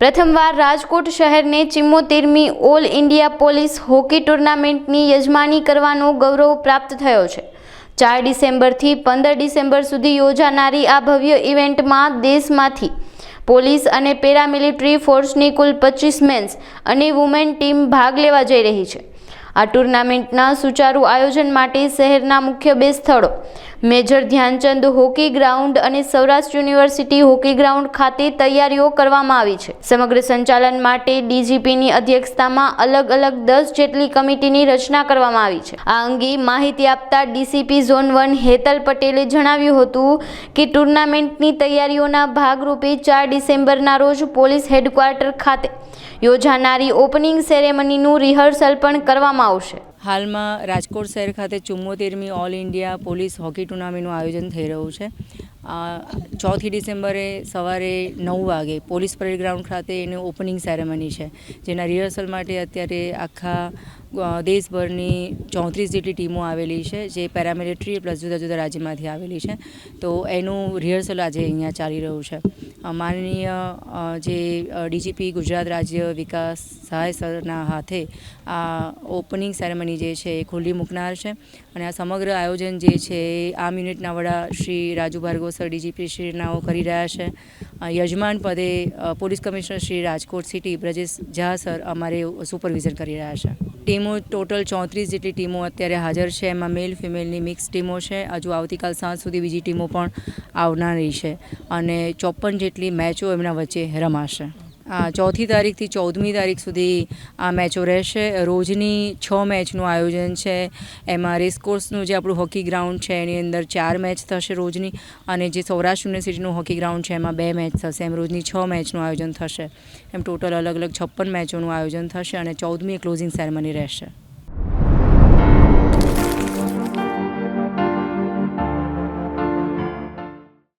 પ્રથમવાર રાજકોટ શહેરને ચિમ્મોતેરમી ઓલ ઇન્ડિયા પોલીસ હોકી ટુર્નામેન્ટની યજમાની કરવાનો ગૌરવ પ્રાપ્ત થયો છે. ચાર ડિસેમ્બરથી પંદર ડિસેમ્બર સુધી યોજાનારી આ ભવ્ય ઇવેન્ટમાં દેશમાંથી પોલીસ અને પેરામિલિટરી ફોર્સની કુલ પચીસ મેન્સ અને વુમેન ટીમ ભાગ લેવા જઈ રહી છે. આ ટુર્નામેન્ટના સુચારુ આયોજન માટે શહેરના મુખ્ય બે સ્થળો મેજર ધ્યાનચંદ હોકી ગ્રાઉન્ડ અને સૌરાષ્ટ્ર યુનિવર્સિટી હોકી ગ્રાઉન્ડ ખાતે તૈયારીઓ કરવામાં આવી છે. સમગ્ર સંચાલન માટે ડીજીપીની અધ્યક્ષતામાં અલગ અલગ દસ જેટલી કમિટીની રચના કરવામાં આવી છે. આ અંગે માહિતી આપતા ડીસીપી ઝોન વન હેતલ પટેલે જણાવ્યું હતું કે ટુર્નામેન્ટની તૈયારીઓના ભાગરૂપે ચાર ડિસેમ્બરના રોજ પોલીસ હેડક્વાર્ટર ખાતે યોજાનારી ઓપનિંગ સેરેમનીનું રિહર્સલ પણ કરવામાં આવશે. હાલમાં રાજકોટ શહેર ખાતે ચુમ્મોતેરમી ઓલ ઇન્ડિયા પોલીસ હોકી ટુર્નામેન્ટનું આયોજન થઈ રહ્યું છે. ચોથી ડિસેમ્બરે સવારે નવ વાગે પોલીસ પરેડ ગ્રાઉન્ડ ખાતે એની ઓપનિંગ સેરેમની છે, જેના રિહર્સલ માટે અત્યારે આખા દેશભરની ચોત્રીસ જેટલી ટીમો આવેલી છે, જે પેરામિલિટરી પ્લસ જુદા જુદા રાજ્યમાંથી આવેલી છે. તો એનું રિહર્સલ આજે અહીંયા ચાલી રહ્યું છે. માનનીય જે ડીજીપી ગુજરાત રાજ્ય વિકાસ સહાય સરના હાથે આ ઓપનિંગ સેરેમની જે છે એ ખુલ્લી મૂકનાર છે. અને આ સમગ્ર આયોજન જે છે એ આમ યુનિટના વડા શ્રી રાજુ ભાર્ગવ સર ડીજીપી શ્રીનાઓ કરી રહ્યા છે. યજમાન પદે police commissioner Shri Rajkot city Brajesh Jha sir અમારે સુપરવિઝન કરી રહ્યા છે. ટીમો ટોટલ ચોત્રીસ જેટલી ટીમો અત્યારે હાજર છે. એમાં મેલ, ફિમેલની મિક્સ ટીમો છે. હજુ આવતીકાલ સાંજ સુધી બીજી ટીમો પણ આવનારી છે. અને ચોપન જેટલી મેચો એમના વચ્ચે રમાશે. ચોથી તારીખથી ચૌદમી તારીખ સુધી આ મેચો રહેશે. રોજની છ મેચનું આયોજન છે. એમાં રેસકોર્સનું જે આપણું હોકી ગ્રાઉન્ડ છે, એની અંદર ચાર મેચ થશે રોજની અને જે સૌરાષ્ટ્ર યુનિવર્સિટીનું હોકી ગ્રાઉન્ડ છે, એમાં બે મેચ થશે. એમ રોજની છ મેચનું આયોજન થશે. એમ ટોટલ અલગ અલગ છપ્પન મેચોનું આયોજન થશે અને ચૌદમી ક્લોઝિંગ સેરેમની રહેશે.